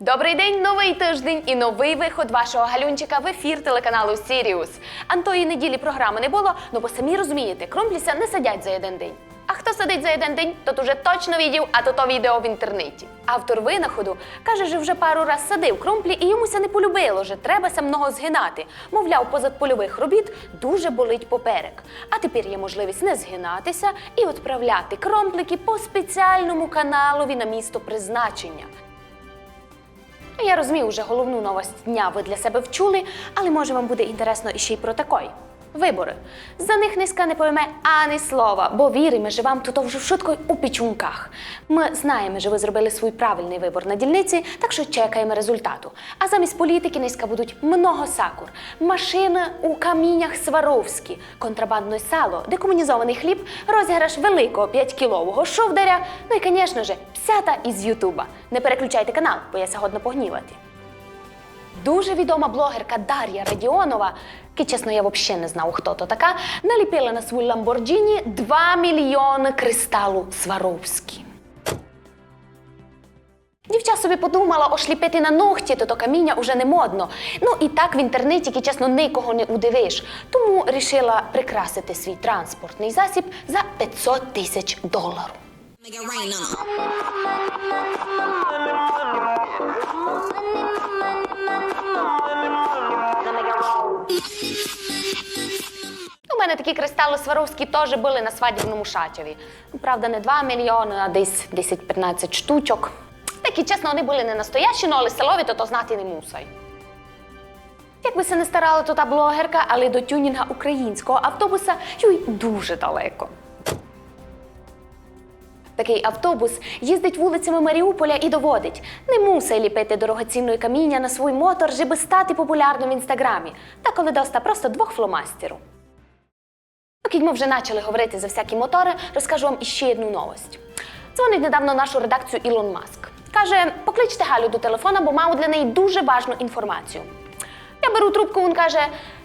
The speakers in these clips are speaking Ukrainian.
Добрий день, новий тиждень і новий виход вашого галюнчика в ефір телеканалу Сіріус. Антої неділі програми не було, ну бо самі розумієте, кромпліся не сидять за один день. А хто сидить за один день, тот уже точно відів, а то то відео в інтернеті. Автор винаходу каже, що вже пару раз садив кромплі і йомуся не полюбило, що треба се много згинати. Мовляв, позад польових робіт дуже болить поперек. А тепер є можливість не згинатися і відправляти кромплики по спеціальному каналові на місто призначення. Я розумію, вже головну новость дня ви для себе вчули, але може вам буде інтересно іще й про такої. Вибори. За них низька не пойме ані слова, бо віримо, що вам тут вже швидко у пічунках. Ми знаємо, що ви зробили свій правильний вибор на дільниці, так що чекаємо результату. А замість політики низька будуть много сакур, машини у каміннях Сваровські, контрабандне сало, декомунізований хліб, розіграш великого 5-кілового шовдаря, ну і, звісно ж, псята із Ютуба. Не переключайте канал, бо я сьогодні погнівати. Дуже відома блогерка Дар'я Радіонова, ки чесно, я взагалі не знав, хто то така, наліпила на свій Ламборджіні 2 мільйони кристалу Сваровські. Дівча собі подумала, ошліпити на ногті, то то каміння уже не модно. Ну і так в інтернеті, ки, чесно, нікого не удивиш. Тому рішила прикрасити свій транспортний засіб за 500 тисяч доларів. У мене такі кристали Сваровські теж були на свадібному шатові. Ну, Правда, не 2 мільйони, а десь 10-15 штучок. Такі, чесно, вони були не настоящі, ну, але селові, то то знати не мусай. Як би се не старала то та блогерка, але до тюнінга українського автобуса юй дуже далеко. Такий автобус їздить вулицями Маріуполя і доводить, не мусить ліпити дорогоцінної каміння на свій мотор, щоб стати популярним в інстаграмі. Та коли доста просто двох фломастерів. Поки ми вже почали говорити за всякі мотори, розкажу вам іще одну новость. Дзвонить недавно нашу редакцію Ілон Маск. Каже, покличте Галю до телефона, бо маю для неї дуже важну інформацію. Я беру трубку, він каже: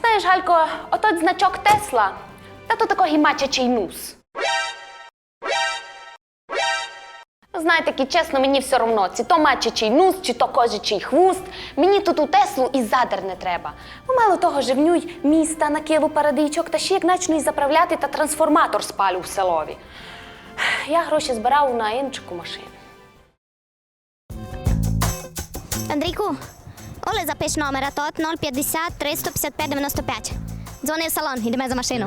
знаєш, Галько, отот значок Тесла, та то такий мачачий нус. Знаєте, ки, чесно, мені все одно, чи то мачачий нус, чи то козячий хвост. Мені тут у Теслу і задер не треба. Бо мало того, живнюй міста на килу парадичок, та ще як начну й заправляти та трансформатор спалю в селові. Я гроші збирав на інчику машину. Андрійку, Оле запиш номер, а тот 050 355 95. Дзвони в салон, йдемо за машину.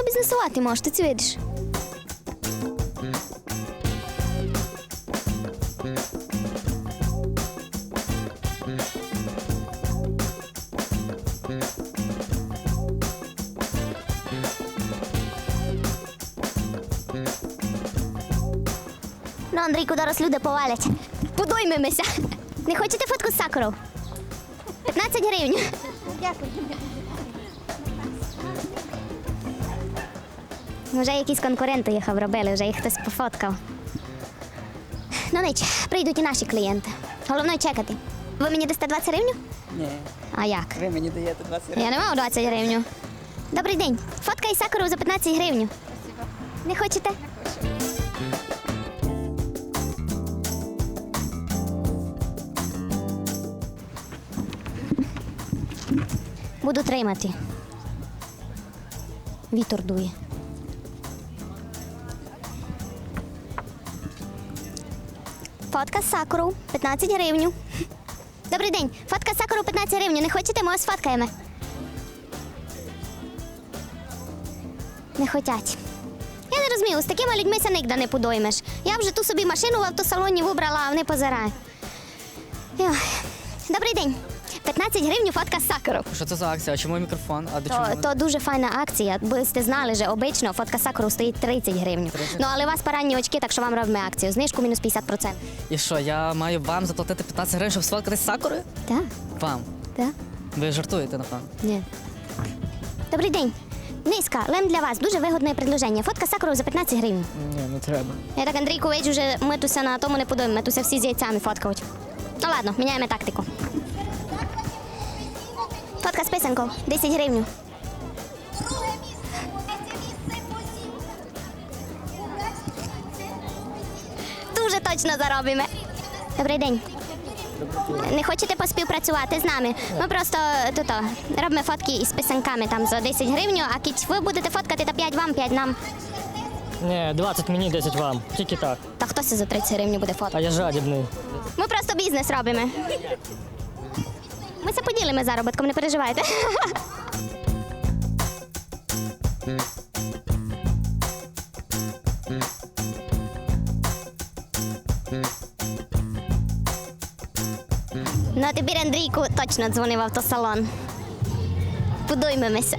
То бізнесувати можеш, це видиш. Ну, Андрійку, зараз люди повалять. Подоймемося. Не хочете фотку з сакуру? 15 гривень. Вже якісь конкуренти їх обробили, вже їх хтось пофоткав. Ну ніч, прийдуть і наші клієнти. Головне чекати. Ви мені дасте 20 гривень? Ні, А як? ви мені даєте 20 гривень. Я не мав 20 гривень. Добрий день. Фотка із сакуру за 15 гривень. Не хочете? Буду тримати. Вітер дує. Фотка з сакуру 15 гривень. Добрий день. Фотка з сакуру 15 гривень. Не хочете, ми сфоткаємо. Не хотять. Я не розумію, з такими людьми ся нігде не подоймеш. Я вже ту собі машину в автосалоні вибрала, а вони позирають. Добрий день. 15 гривень фотка з сакуру. Що це за акція? А чому мікрофон? А до чого? то дуже файна акція. Ви сте знали, що обично фотка сакуру стоїть 30 гривень. 30? Ну але у вас поранні очки, так що вам робимо акцію. Знижку мінус 50%. І що, я маю вам заплатити 15 гривень, щоб сфоткатись з сакурою? Так, Вам. так. Ви жартуєте, напевно. Ні. Добрий день. Низька, лем для вас. Дуже вигодне предложення. Фотка з сакурою за 15 гривень. Ні, не треба. Я так Андрійку виджу, вже ми туся на тому не подумаємо, ми туся всі з яйцями фоткають. Ну ладно, міняємо тактику. Фотка з писанкою, 10 гривень. Дуже точно заробимо. Добрий день. Не хочете поспівпрацювати з нами? Ми просто тут робимо фотки із писанками там за 10 гривень, а кіть ви будете фоткати та 5 вам, 5 нам. Ні, 20 мені, 10 вам. Тільки так. Та хто це за 30 гривень буде фоткати? А я жадібний. Ми просто бізнес робимо. Ми це поділимо заробітком, не переживайте. Ну, а тепер Андрійку точно дзвонив автосалон. Подоймемося.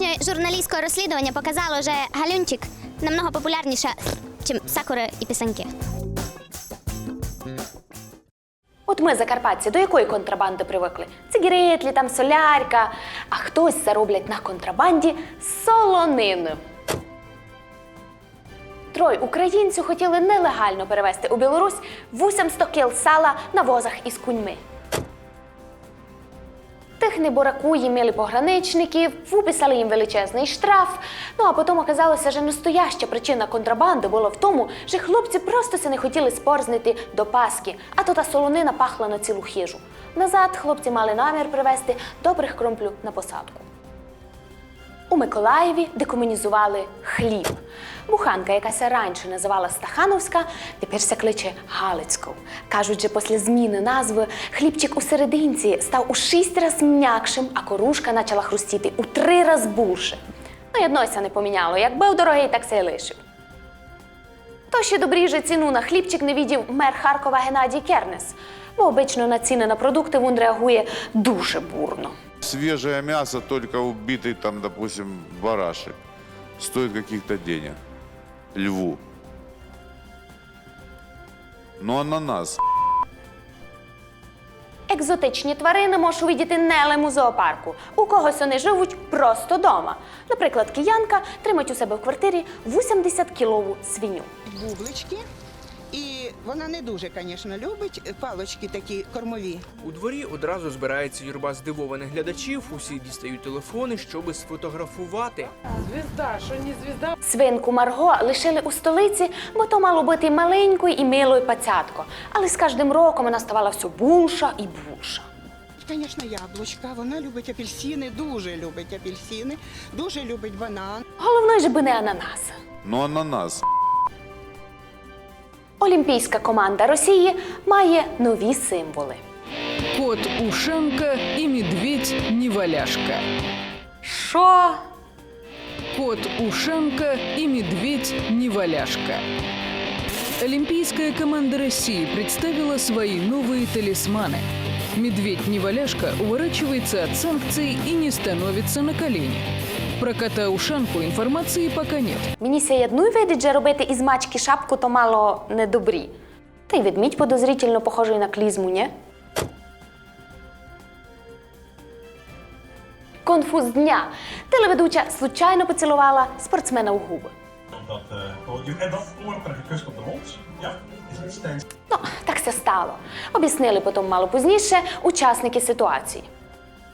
Наше журналістське розслідування показало, що галюнчик намного популярніша, ніж сакури і пісеньки. От ми, закарпатці, до якої контрабанди привикли? Цигіретлі, там солярка, а хтось зароблять на контрабанді солонини. Троє українців хотіли нелегально перевезти у Білорусь 800 кіл сала на возах із куньми. Тих неборакуї мили пограничників, виписали їм величезний штраф. Ну а потім оказалося, що настояща причина контрабанди була в тому, що хлопці просто се не хотіли спорзнити до Паски, а то та солонина пахла на цілу хижу. Назад хлопці мали намір привезти добрих кромплю на посадку. У Миколаєві декомунізували хліб. Буханка, яка ся раніше називала Стахановська, тепер ся кличе Галицьков. Кажуть, що після зміни назви хлібчик у серединці став у шість раз м'якшим, а корушка почала хрустіти у три раз більше. Ну, й одно не поміняло. Як був дорогий, так се й лишив. То ще добріже ціну на хлібчик не відів мер Харкова Геннадій Кернес, бо обично на ціни на продукти він реагує дуже бурно. Свежее мясо, только убитый там, допустим, барашек, стоит каких-то денег. Льву. Но ананас. Екзотичні тварини можеш видіти не лише зоопарку. У когось вони живуть просто дома. Наприклад, киянка тримать у себе в квартирі 80-кілову свиню. бублички. І вона не дуже, звісно, любить палочки такі кормові. У дворі одразу збирається юрба здивованих глядачів. Усі дістають телефони, щоби сфотографувати. Звезда, що не звезда, Свинку Марго лишили у столиці, бо то мало бути маленькою і милою пацятко. Але з кожним роком вона ставала все більша і більша. Звісно, яблучка. Вона любить апельсини, дуже любить апельсини, дуже любить банан. Головне ж би не ананас. Но ананас. Олімпійська команда Росії має нові символи. кот Ушенка и медведь Неваляшка. Що? Кот Ушенка и медведь Неваляшка. Олимпийская команда России представила свои новые талисманы. Медведь Неваляшка уворачивается от санкций и не становится на колени. Про кота Ушанку информации пока нет. Мені ся одну видить же робити із мачки шапку, то мало недобрі. Та й ведмідь подозрительно похожий на клізму, ні? Конфуз дня. Телеведуча случайно поцілувала спортсмена у губи. Niet steeds. Ну, так се стало. Об'яснили потім мало пізніше учасники ситуації.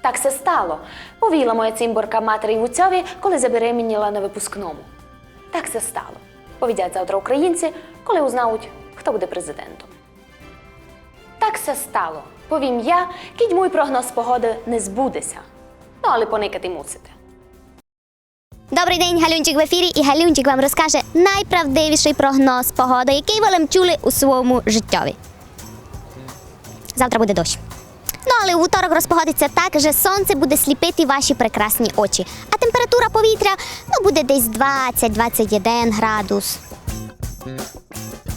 Так се стало. Повіла моя цимборка матері Вуцьові, коли забеременіла на випускному. Так се стало. Повідять завтра українці, коли узнають, хто буде президентом. Так се стало. Повім я, кідь мій прогноз погоди не збудеться. Ну, але поникати мусите. Добрий день, Галюнчик в ефірі, і Галюнчик вам розкаже найправдивіший прогноз погоди, який ви лем чули у своєму життєві. Завтра буде дощ. Ну, але у вівторок розпогодиться так, що сонце буде сліпити ваші прекрасні очі, а температура повітря ну, буде десь 20-21 градус.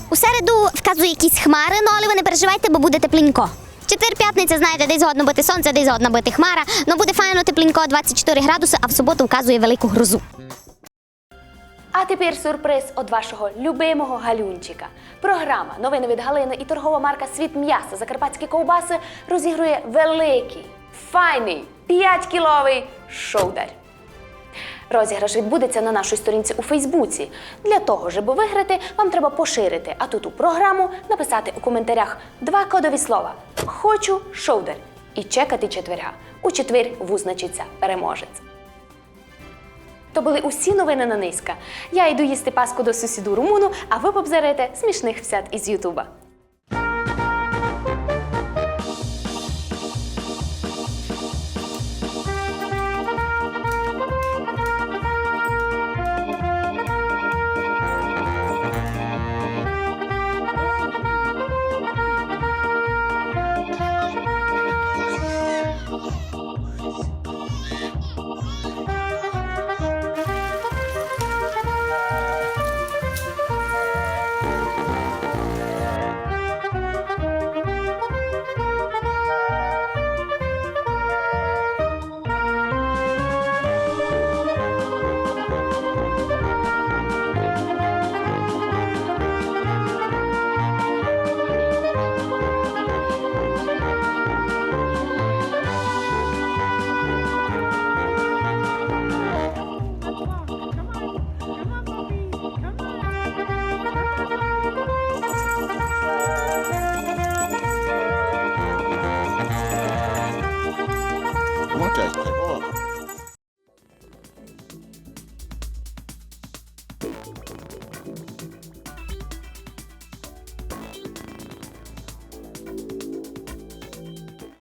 У середу вказує якісь хмари, ну але ви не переживайте, бо буде тепленько. Четвер п'ятниця, знаєте, десь годно бути сонце, десь годно бути хмара. Ну буде файно тепленько 24 градуси, а в суботу вказує велику грозу. А тепер сюрприз від вашого любимого галюнчика. Програма Новини від Галини і торгова марка Світ м'яса Закарпатські ковбаси розігрує великий, файний 5-кіловий шоудар. Розіграш відбудеться на нашій сторінці у Фейсбуці. Для того, щоб виграти, вам треба поширити, а тут у програму написати у коментарях два кодові слова Хочу шоудер і чекати четверга. У четвер визначиться переможець. То були усі новини на низька. Я йду їсти паску до сусіду румуну, а ви побзерете смішних всят із Ютуба.